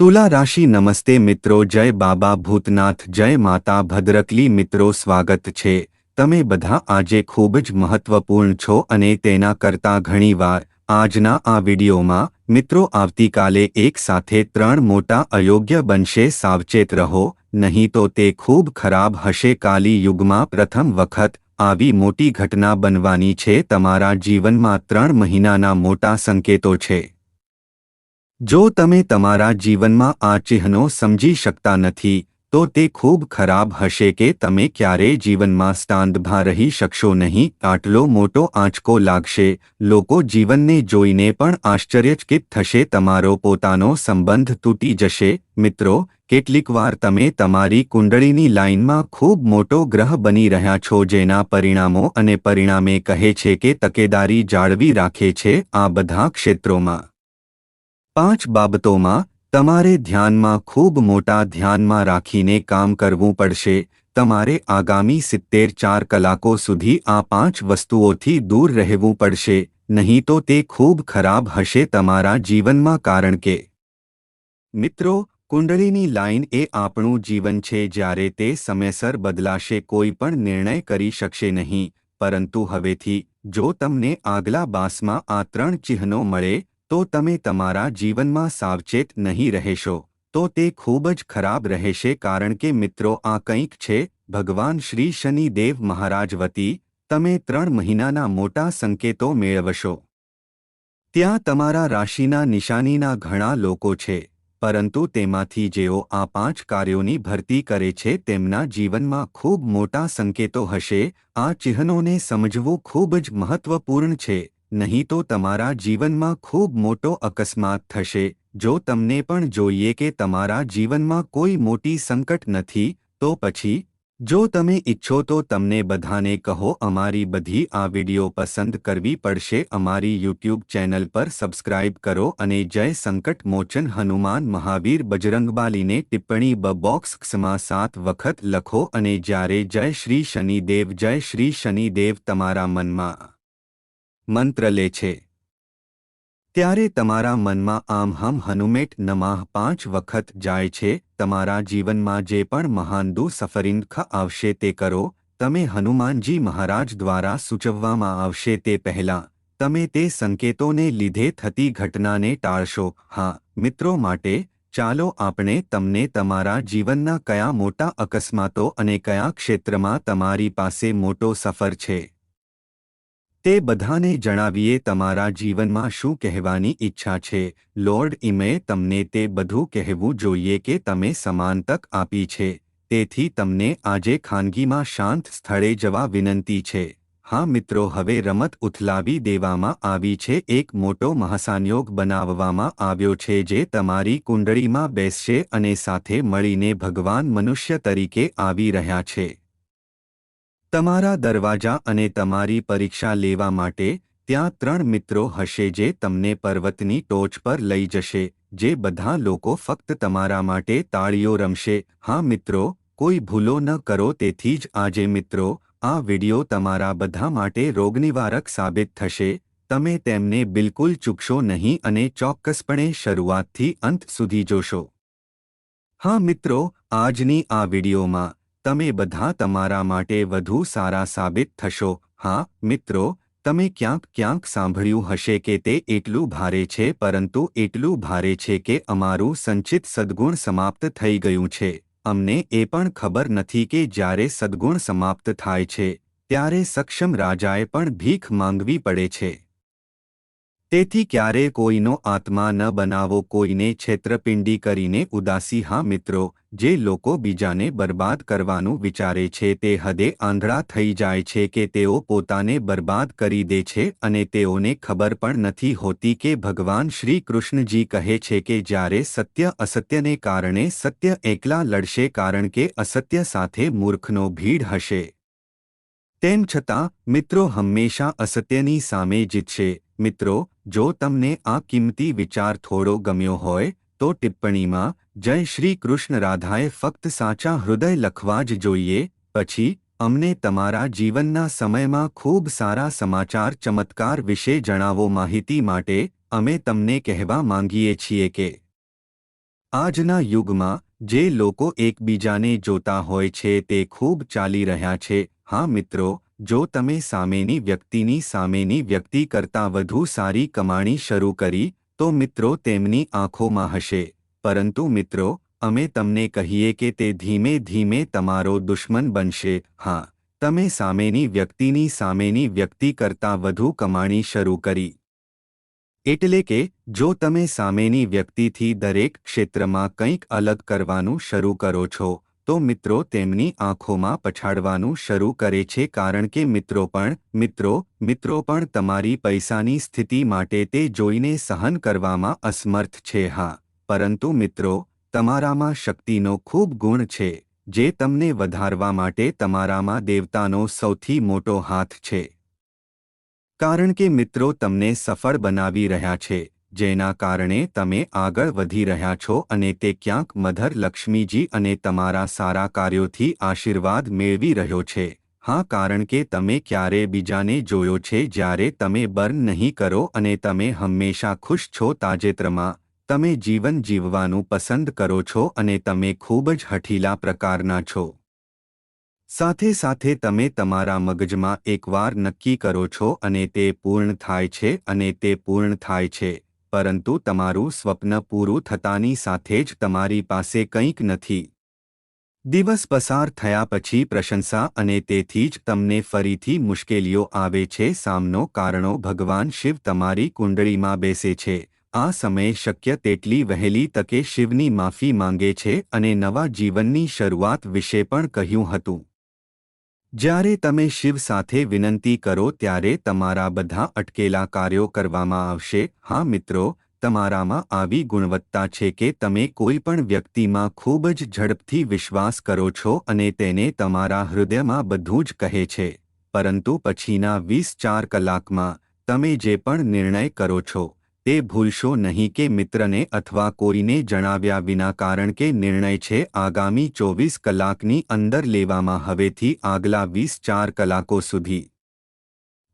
તુલા રાશિ નમસ્તે મિત્રો, જય બાબા ભૂતનાથ, જય માતા ભદ્રકલી મિત્રો, સ્વાગત છે. તમે બધા આજે ખૂબ જ મહત્વપૂર્ણ છો અને તેના કરતાં ઘણીવાર આજના આ વિડીયોમાં મિત્રો આવતીકાલે એક સાથે ત્રણ મોટા અયોગ્ય બનશે, સાવચેત રહો, નહીં તો તે ખૂબ ખરાબ હશે. કાલી યુગમાં પ્રથમ વખત આવી મોટી ઘટના બનવાની છે. તમારા જીવનમાં ત્રણ મહિનાના મોટા સંકેતો છે. જો તમે તમારા જીવનમાં આ ચિહ્નો સમજી શકતા નથી, તો તે ખૂબ ખરાબ હશે કે તમે ક્યારેય જીવનમાં સ્ટાંદભા રહી શકશો નહીં. આટલો મોટો આંચકો લાગશે. લોકો જીવનને જોઈને પણ આશ્ચર્યચકિત થશે. તમારો પોતાનો સંબંધ તૂટી જશે. મિત્રો, કેટલીકવાર તમે તમારી કુંડળીની લાઇનમાં ખૂબ મોટો ગ્રહ બની રહ્યા છો જેના પરિણામો અને પરિણામે કહે છે કે તકેદારી જાળવી રાખે છે આ બધા ક્ષેત્રોમાં. પાંચ બાબતોમાં તમારે ધ્યાનમાં ખૂબ મોટા ધ્યાનમાં રાખીને કામ કરવું પડશે. તમારે આગામી સિત્તેર ચાર કલાકો સુધી આ પાંચ વસ્તુઓથી દૂર રહેવું પડશે, નહીં તો તે ખૂબ ખરાબ હશે તમારા જીવનમાં કારણ કે મિત્રો, કુંડળીની લાઇન એ આપણું જીવન છે જ્યારે તે સમયસર બદલાશે કોઈ પણ નિર્ણય કરી શકશે નહીં. પરંતુ હવેથી, જો તમને આગલા બાસમાં આ ત્રણ ચિહ્નો મળે તો તમે તમારા જીવનમાં સાવચેત નહીં રહેશો. તો તે ખૂબ જ ખરાબ રહેશે કારણ કે મિત્રો આ કંઈક છે, ભગવાન શ્રી શનિદેવ મહારાજ વતી, તમે ત્રણ મહિનાના મોટા સંકેતો મેળવશો. ત્યાં તમારા રાશિના નિશાનીના ઘણા લોકો છે, પરંતુ તેમાંથી જેઓ આ પાંચ કાર્યોની ભરતી કરે છે તેમના જીવનમાં ખૂબ મોટા સંકેતો હશે, આ ચિહ્નોને સમજવું ખૂબ જ મહત્વપૂર્ણ છે. નહીં તો તમારા જીવનમાં ખૂબ મોટો અકસ્માત થશે. જો તમને પણ જોઈએ કે તમારા જીવનમાં કોઈ મોટી સંકટ નથી, તો પછી? જો તમે ઈચ્છો તો તમને બધાને કહો, અમારી બધી આ વીડિયો પસંદ કરવી પડશે. અમારી યુટ્યુબ ચેનલ પર સબસ્ક્રાઇબ કરો અને જય સંકટ મોચન હનુમાન મહાવીર બજરંગબાલીને ટિપ્પણી બ બોક્સમાં સાત વખત લખો અને જ્યારે જય શ્રી શનિદેવ, જય શ્રી શનિદેવ તમારા મનમાં મંત્ર લે છે. ત્યારે તમારા મનમાં આમ હમ હનુમેટ નમાહ પાંચ વખત જાય છે, તમારા જીવનમાં જે પણ મહાનદુ સફરિંખ આવશે તે કરો, તમે હનુમાનજી મહારાજ દ્વારા સૂચવવામાં આવશે તે પહેલાં, તમે તે સંકેતોને લીધે થતી ઘટનાને ટાળશો. હા, મિત્રો માટે, ચાલો આપણે તમને તમારા જીવનના કયા મોટા અકસ્માતો અને કયા ક્ષેત્રમાં તમારી પાસે મોટો સફર છે. તે બધાને જણાવીએ તમારા જીવનમાં શું કહેવાની ઈચ્છા છે. લોર્ડ ઇમે તમને તે બધું કહેવું જોઈએ કે તમે સમાન તક આપી છે. તેથી તમને આજે ખાનગીમાં શાંત સ્થળે જવા વિનંતી છે. હા મિત્રો, હવે રમત ઉથલાવી દેવામાં આવી છે. એક મોટો મહાસાનયોગ બનાવવામાં આવ્યો છે જે તમારી કુંડળીમાં બેસશે અને સાથે મળીને ભગવાન મનુષ્ય તરીકે આવી રહ્યા છે. તમારા દરવાજા અને તમારી પરીક્ષા લેવા માટે ત્યાં ત્રણ મિત્રો હશે જે તમને પર્વતની ટોચ પર લઈ જશે, જે બધા લોકો ફક્ત તમારા માટે તાળીઓ રમશે. હા મિત્રો, કોઈ ભૂલો ન કરો, તેથી જ આજે મિત્રો, આ વિડિયો તમારા બધા માટે રોગનિવારક સાબિત થશે. તમે તેમને બિલકુલ ચૂકશો નહીં અને ચોક્કસપણે શરૂઆતથી અંત સુધી જોશો. હા મિત્રો, આજની આ વિડિયોમાં તમે બધા તમારા માટે વધુ સારા સાબિત થશો. હા, મિત્રો, તમે ક્યાંક ક્યાંક સાંભળ્યું હશે કે તે એટલું ભારે છે, પરંતુ એટલું ભારે છે કે અમારું સંચિત સદ્ગુણ સમાપ્ત થઈ ગયું છે. અમને એ પણ ખબર નથી કે જ્યારે સદ્ગુણ સમાપ્ત થાય છે, ત્યારે સક્ષમ રાજાએ પણ ભીખ માંગવી પડે છે. તેથી ક્યારે કોઈનો આત્મા ન બનાવો, કોઈને છેતરપિંડી કરીને ઉદાસી. હા મિત્રો, જે લોકો બીજાને બરબાદ કરવાનું વિચારે છે, તે હદે આંધળા થઈ જાય છે કે તેઓ પોતાને બરબાદ કરી દે છે અને તેઓને ખબર પણ નથી હોતી કે ભગવાન શ્રી કૃષ્ણજી કહે છે કે જ્યારે સત્ય અસત્યને કારણે સત્ય એકલા લડશે કારણ કે અસત્ય સાથે મૂર્ખનો ભીડ હશે. તેમ છતાં, મિત્રો હંમેશા અસત્યની સામે જીતશે. મિત્રો જો તમને આ કિંમતી વિચાર થોડો ગમ્યો હોય, તો ટિપ્પણીમાં, જય શ્રી કૃષ્ણ રાધાએ ફક્ત સાચા હૃદય લખવા જ જોઈએ, પછી, અમને તમારા જીવનના સમયમાં ખૂબ સારા સમાચાર ચમત્કાર વિશે જણાવો માહિતી માટે, અમે તમને કહેવા માંગીએ છીએ કે, આજના યુગમાં, જે લોકો એકબીજાને જોતા હોય છે તે ખૂબ ચાલી રહ્યા છે. હા મિત્રો જો તમે સામેની વ્યક્તિની સામેની વ્યક્તિ કરતાં વધુ સારી કમાણી શરૂ કરી, તો મિત્રો તેમની આંખોમાં હશે. પરંતુ મિત્રો, અમે તમને કહીએ કે તે ધીમે ધીમે તમારો દુશ્મન બનશે. હા, તમે સામેની વ્યક્તિની સામેની વ્યક્તિ કરતાં વધુ કમાણી શરૂ કરી. એટલે કે, જો તમે સામેની વ્યક્તિથી દરેક ક્ષેત્રમાં કંઈક અલગ કરવાનું શરૂ કરો છો તો મિત્રો તેમની આંખોમાં પછાડવાનું શરૂ કરે છે કારણ કે મિત્રો પણ, મિત્રો મિત્રો પણ તમારી પૈસાની સ્થિતિ માટે તે જોઈને સહન કરવામાં અસમર્થ છે, હા. પરંતુ મિત્રો, તમારામાં શક્તિનો ખૂબ ગુણ છે, જે તમને વધારવા માટે તમારામાં દેવતાનો સૌથી મોટો હાથ છે. કારણ કે મિત્રો તમને સફળ બનાવી રહ્યા છે જેના કારણે તમે આગળ વધી રહ્યા છો અને તે ક્યાંક મધર લક્ષ્મીજી અને તમારા સારા કાર્યોથી આશીર્વાદ મેળવી રહ્યો છે. હા, કારણ કે તમે ક્યારે બીજાને જોયો છે જ્યારે તમે બર્ન નહીં કરો અને તમે હંમેશા ખુશ છો તાજેતરમાં. તમે જીવન જીવવાનું પસંદ કરો છો અને તમે ખૂબ જ હઠીલા પ્રકારના છો. સાથે સાથે તમે તમારા મગજમાં એકવાર નક્કી કરો છો અને તે પૂર્ણ થાય છે અને તે પૂર્ણ થાય છે. પરંતુ તમારું સ્વપ્ન પૂરું થતાની સાથે જ તમારી પાસે કંઈક નથી. દિવસ પસાર થયા પછી પ્રશંસા અને તેથી જ તમને ફરીથી મુશ્કેલીઓ આવે છે, સામનો કારણો ભગવાન શિવ તમારી કુંડળીમાં બેસે છે. આ સમયે શક્ય તેટલી વહેલી તકે શિવની માફી માંગે છે અને નવા જીવનની શરૂઆત વિશે પણ કહ્યું હતું. જ્યારે તમે શિવ સાથે વિનંતી કરો ત્યારે તમારા બધા અટકેલા કાર્યો કરવામાં આવશે. હા મિત્રો, તમારામાં આવી ગુણવત્તા છે કે તમે કોઈ પણ વ્યક્તિમાં ખૂબ જ ઝડપથી વિશ્વાસ કરો છો અને તેને તમારા હૃદયમાં બધું જ કહે છે. પરંતુ પછીના વીસ ચાર કલાકમાં તમે જે પણ નિર્ણય કરો છો તે ભૂલશો નહીં કે મિત્રને અથવા કોઈને જણાવ્યા વિના કારણ કે નિર્ણય છે આગામી ચોવીસ કલાકની અંદર લેવામાં હવેથી આગલા વીસ ચાર કલાકો સુધી.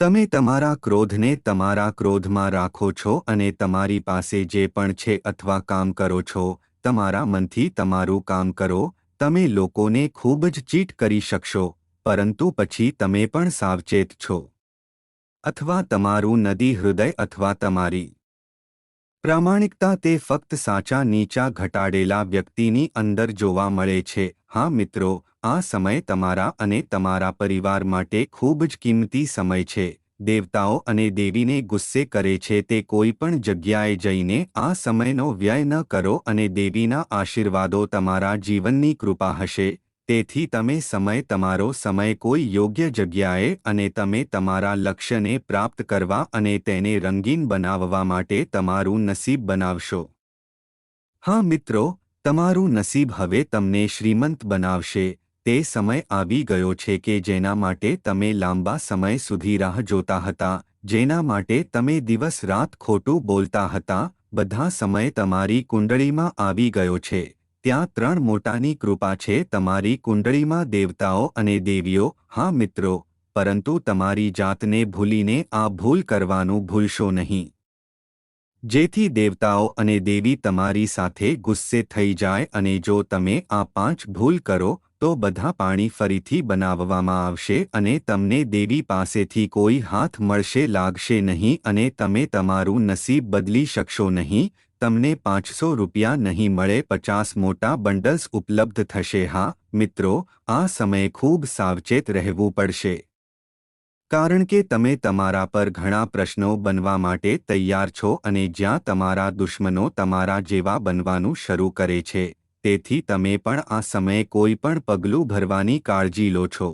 તમે તમારા ક્રોધને તમારા ક્રોધમાં રાખો છો અને તમારી પાસે જે પણ છે અથવા કામ કરો છો, તમારા મનથી તમારું કામ કરો, તમે લોકોને ખૂબ જ ચીટ કરી શકશો, પરંતુ પછી તમે પણ સાવચેત છો. અથવા તમારું નદી હૃદય અથવા તમારી પ્રામાણિકતા તે ફક્ત સાચા નીચા ઘટાડેલા વ્યક્તિની અંદર જોવા મળે છે. હા મિત્રો, આ સમય તમારા અને તમારા પરિવાર માટે ખૂબ જ કિંમતી સમય છે. દેવતાઓ અને દેવીને ગુસ્સે કરે છે તે કોઈ પણ જગ્યાએ જઈને આ સમયનો વ્યય ન કરો અને દેવીના આશીર્વાદો તમારા જીવનની કૃપા હશે. તેથી તમે સમય તમારો સમય કોઈ યોગ્ય જગ્યાએ અને તમે તમારા લક્ષ્યને પ્રાપ્ત કરવા અને તેને રંગીન બનાવવા માટે તમારું નસીબ બનાવશો. હા મિત્રો, તમારું નસીબ હવે તમને શ્રીમંત બનાવશે. તે સમય આવી ગયો છે કે જેના માટે તમે લાંબા સમય સુધી રાહ જોતા હતા, જેના માટે તમે દિવસ રાત ખોટું બોલતા હતા, બધા સમય તમારી કુંડળીમાં આવી ગયો છે. ત્યાં ત્રણ મોટાની કૃપા છે, તમારી કુંડળીમાં દેવતાઓ અને દેવીઓ. હા, મિત્રો, પરંતુ તમારી જાતને ભૂલીને આ ભૂલ કરવાનું ભૂલશો નહીં. જેથી દેવતાઓ અને દેવી તમારી સાથે ગુસ્સે થઈ જાય અને જો તમે આ પાંચ ભૂલ કરો, તો બધા પાણી ફરીથી બનાવવામાં આવશે અને તમને દેવી પાસેથી કોઈ હાથ મળશે, લાગશે નહીં અને તમે તમારું નસીબ બદલી શકશો નહીં. તમને પાંચસો રૂપિયા નહીં મળે પચાસ મોટા બંડલ્સ ઉપલબ્ધ થશે. હા, મિત્રો, આ સમયે ખૂબ સાવચેત રહેવું પડશે. કારણ કે તમે તમારા પર ઘણા પ્રશ્નો બનવા માટે તૈયાર છો અને જ્યાં તમારા દુશ્મનો તમારા જેવા બનવાનું શરૂ કરે છે, તેથી તમે પણ આ સમયે કોઈ પણ પગલું ભરવાની કાળજી લો છો.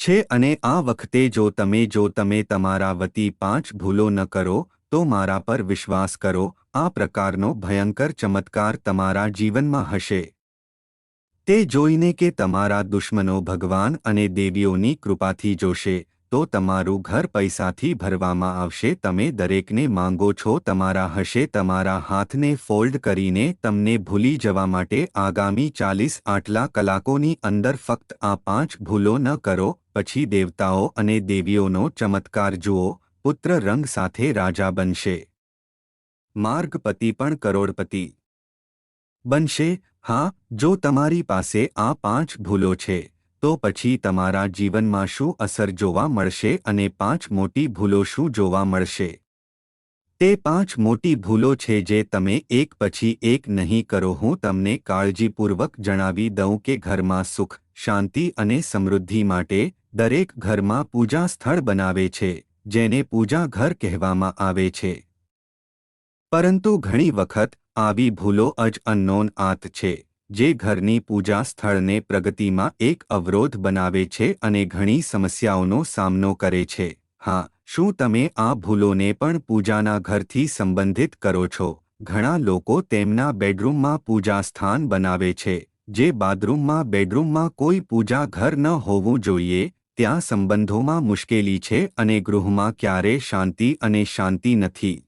છે, અને આ વખતે જો તમે જો તમે તમારા વતી પાંચ ભૂલો ન કરો, તો મારા પર વિશ્વાસ કરો આ પ્રકારનો ભયંકર ચમત્કાર તમારા જીવનમાં હશે. તે જોઈને કે તમારા દુશ્મનો ભગવાન અને દેવીઓની કૃપાથી જોશે, તો તમારું ઘર પૈસાથી ભરવામાં આવશે, તમે દરેકને માંગો છો, તમારા હશે, તમારા હાથને ફોલ્ડ કરીને તમને ભૂલી જવા માટે આગામી ચાલીસ આટલા કલાકોની અંદર ફક્ત આ પાંચ ભૂલો ન કરો, પછી દેવતાઓ અને દેવીઓનો ચમત્કાર જુઓ, પુત્ર રંગ સાથે રાજા બનશે. માર્ગપતિ પણ કરોડપતિ. બનશે, હા, જો તમારી પાસે આ પાંચ ભૂલો છે, તો પછી તમારા જીવનમાં શું અસર જોવા મળશે અને પાંચ મોટી ભૂલો શું જોવા મળશે? તે પાંચ મોટી ભૂલો છે જે તમે એક પછી એક નહીં કરો, હું તમને કાળજીપૂર્વક જણાવી દઉં કે ઘરમાં સુખ, શાંતિ અને સમૃદ્ધિ માટે દરેક ઘરમાં પૂજા સ્થળ બનાવે છે, જેને પૂજા ઘર કહેવામાં આવે છે. પરંતુ ઘણી વખત આવી ભૂલો અજ અનનોન આત છે, જે ઘરની પૂજા સ્થળને પ્રગતિમાં એક અવરોધ બનાવે છે અને ઘણી સમસ્યાઓનો સામનો કરે છે. હા, શું તમે આ ભૂલોને પણ પૂજાના ઘરથી સંબંધિત કરો છો? ઘણા લોકો તેમના બેડરૂમમાં પૂજા સ્થાન બનાવે છે, જે બાથરૂમમાં બેડરૂમમાં કોઈ પૂજા ઘર ન હોવું જોઈએ, ત્યાં સંબંધોમાં મુશ્કેલી છે અને ગૃહમાં ક્યારે શાંતિ અને શાંતિ નથી.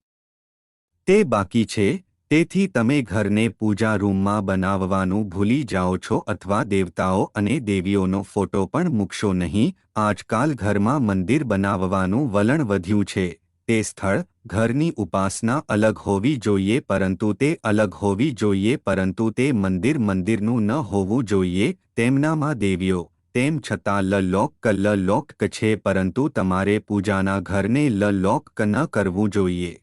તે બાકી છે, તેથી તમે ઘરને પૂજા રૂમમાં બનાવવાનું ભૂલી જાઓ છો અથવા દેવતાઓ અને દેવીઓનો ફોટો પણ મૂકશો નહીં. આજકાલ ઘરમાં મંદિર બનાવવાનું વલણ વધ્યું છે. તે સ્થળ ઘરની ઉપાસના અલગ હોવી જોઈએ પરંતુ તે અલગ હોવી જોઈએ પરંતુ તે મંદિર મંદિરનું ન હોવું જોઈએ. તેમનામાં દેવીઓ, તેમ છતાં લ લોક લ લોક છે પરંતુ તમારે પૂજાના ઘરને લ લોક ન કરવું જોઈએ.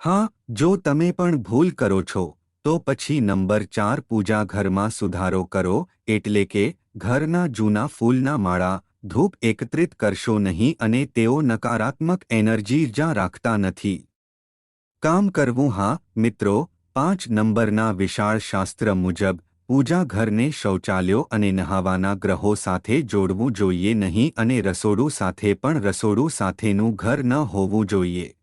હા, જો તમે પણ ભૂલ કરો છો, તો પછી નંબર ચાર પૂજા ઘરમાં સુધારો કરો, એટલે કે ઘરના જૂના ફૂલના માળા ધૂપ એકત્રિત કરશો નહીં અને તેઓ નકારાત્મક એનર્જી જ્યાં રાખતા નથી. કામ કરવું હા, મિત્રો, પાંચ નંબરના વિશાળ શાસ્ત્ર મુજબ પૂજા ઘરને શૌચાલયો અને નહાવાના ગ્રહો સાથે જોડવું જોઈએ નહીં અને રસોડું સાથે પણ રસોડું સાથેનું ઘર ન હોવું જોઈએ.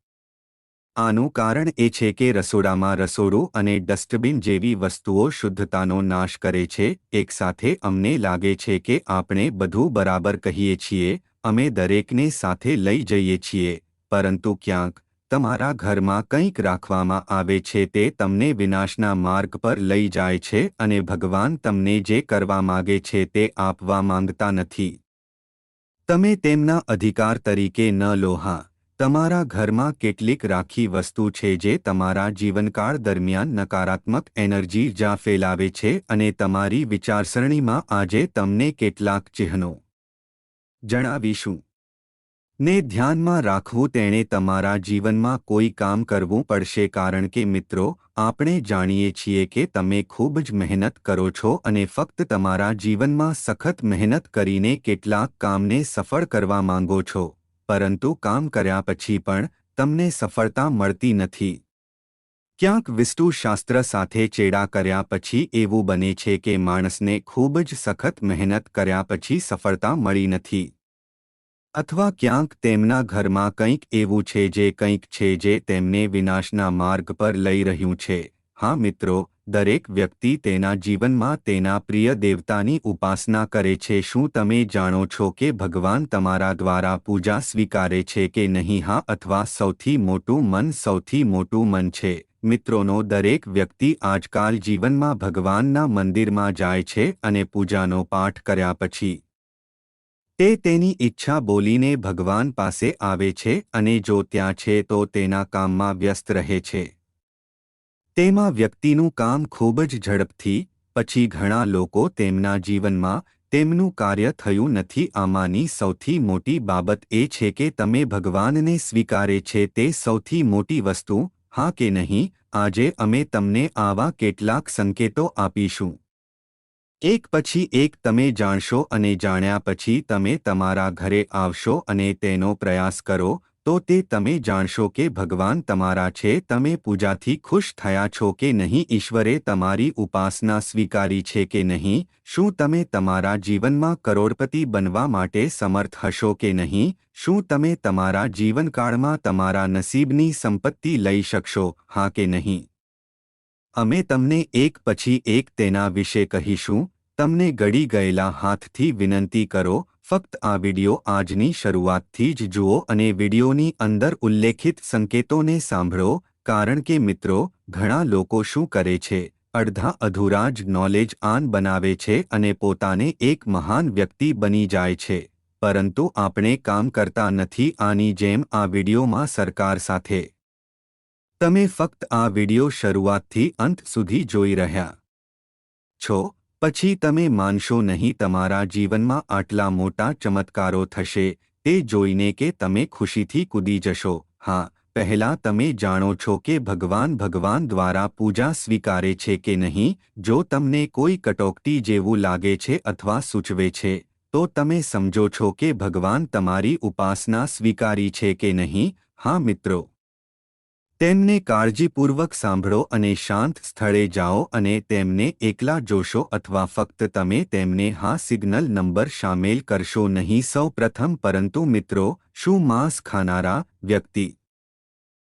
આનું કારણ એ છે કે રસોડામાં રસોડું અને ડસ્ટબિન જેવી વસ્તુઓ શુદ્ધતાનો નાશ કરે છે. એકસાથે અમને લાગે છે કે આપણે બધું બરાબર કહીએ છીએ, અમે દરેકને સાથે લઈ જઈએ છીએ, પરંતુ ક્યાંક તમારા ઘરમાં કંઈક રાખવામાં આવે છે તે તમને વિનાશના માર્ગ પર લઈ જાય છે અને ભગવાન તમને જે કરવા માગે છે તે આપવા માંગતા નથી. તમે તેમના અધિકાર તરીકે ન લોહા તમારા ઘરમાં કેટલીક રાખી વસ્તુ છે જે તમારા જીવનકાળ દરમિયાન નકારાત્મક એનર્જી જા ફેલાવે છે અને તમારી વિચારસરણીમાં આજે તમને કેટલાક ચિહ્નો જણાવીશું. ને ધ્યાનમાં રાખવું તેણે તમારા જીવનમાં કોઈ કામ કરવું પડશે કારણ કે મિત્રો, આપણે જાણીએ છીએ કે તમે ખૂબ જ મહેનત કરો છો અને ફક્ત તમારા જીવનમાં સખત મહેનત કરીને કેટલાક કામને સફળ કરવા માંગો છો. પરંતુ કામ કર્યા પછી પણ તમને સફળતા મળતી નથી. ક્યાંક વિષ્ણુશાસ્ત્ર સાથે ચેડા કર્યા પછી એવું બને છે કે માણસને ખૂબ જ સખત મહેનત કર્યા પછી સફળતા મળી નથી. અથવા ક્યાંક તેમના ઘરમાં કંઈક એવું છે જે કંઈક છે જે તેમને વિનાશના માર્ગ પર લઈ રહ્યું છે. હા મિત્રો, દરેક વ્યક્તિ તેના જીવનમાં તેના પ્રિય દેવતાની ઉપાસના કરે છે. શું તમે જાણો છો કે ભગવાન તમારા દ્વારા પૂજા સ્વીકારે છે કે નહીં? હા, અથવા સૌથી મોટું મન સૌથી મોટું મન છે. મિત્રોનો, દરેક વ્યક્તિ આજકાલ જીવનમાં ભગવાનના મંદિરમાં જાય છે અને પૂજાનો પાઠ કર્યા પછી તે તેની ઈચ્છા બોલીને ભગવાન પાસે આવે છે અને જો ત્યાં છે તો તેના કામમાં વ્યસ્ત રહે છે. તેમાં વ્યક્તિનું કામ ખૂબ જ ઝડપથી, પછી ઘણા લોકો તેમના જીવનમાં તેમનું કાર્ય થયું નથી. આમાંની સૌથી મોટી બાબત એ છે કે તમે ભગવાનને સ્વીકારે છે તે સૌથી મોટી વસ્તુ, હા કે નહીં, આજે અમે તમને આવા કેટલાક સંકેતો આપીશું. એક પછી એક તમે જાણશો અને જાણ્યા પછી તમે તમારા ઘરે આવશો અને તેનો પ્રયાસ કરો તો તે તમે જાણશો કે ભગવાન તમારા છે તમે પૂજાથી ખુશ થયા છો કે નહીં ઈશ્વરે તમારી ઉપાસના સ્વીકારી છે કે નહીં શું તમે તમારા જીવનમાં કરોડપતિ બનવા માટે સમર્થ હશો કે નહીં શું તમે તમારા જીવનકાળમાં તમારા નસીબની સંપત્તિ લઈ શકશો હા કે નહીં અમે તમને એક પછી એક તેના વિશે કહીશું તમને ગળી ગયેલા હાથથી વિનંતી કરો ફક્ત આ વિડિયો આજની શરૂઆતથી જ જુઓ અને વિડિયોની અંદર ઉલ્લેખિત સંકેતોને સાંભળો, કારણ કે મિત્રો, ઘણા લોકો શું કરે છે? અડધા અધૂરા જ નોલેજ આન બનાવે છે અને પોતાને એક મહાન વ્યક્તિ બની જાય છે. પરંતુ આપણે કામ કરતા નથી આની જેમ આ વિડિયોમાં સરકાર સાથે. તમે ફક્ત આ વિડિયો શરૂઆતથી અંત સુધી જોઈ રહ્યા છો. પછી તમે માનશો નહીં તમારા જીવનમાં આટલા મોટા ચમત્કારો થશે, તે જોઈને કે તમે ખુશીથી કૂદી જશો. હા, પહેલાં તમે જાણો છો કે ભગવાન ભગવાન દ્વારા પૂજા સ્વીકારે છે કે નહીં, જો તમને કોઈ કટોકટી જેવું લાગે છે અથવા સૂચવે છે, તો તમે સમજો છો કે ભગવાન તમારી ઉપાસના સ્વીકારી છે કે નહીં. હા મિત્રો. તેમને કાળજીપૂર્વક સાંભળો અને શાંત સ્થળે જાઓ અને તેમને એકલા જોશો અથવા ફક્ત તમે તેમને હા સિગ્નલ નંબર સામેલ કરશો નહીં સૌ પ્રથમ પરંતુ મિત્રો, શું માંસ ખાનારા વ્યક્તિ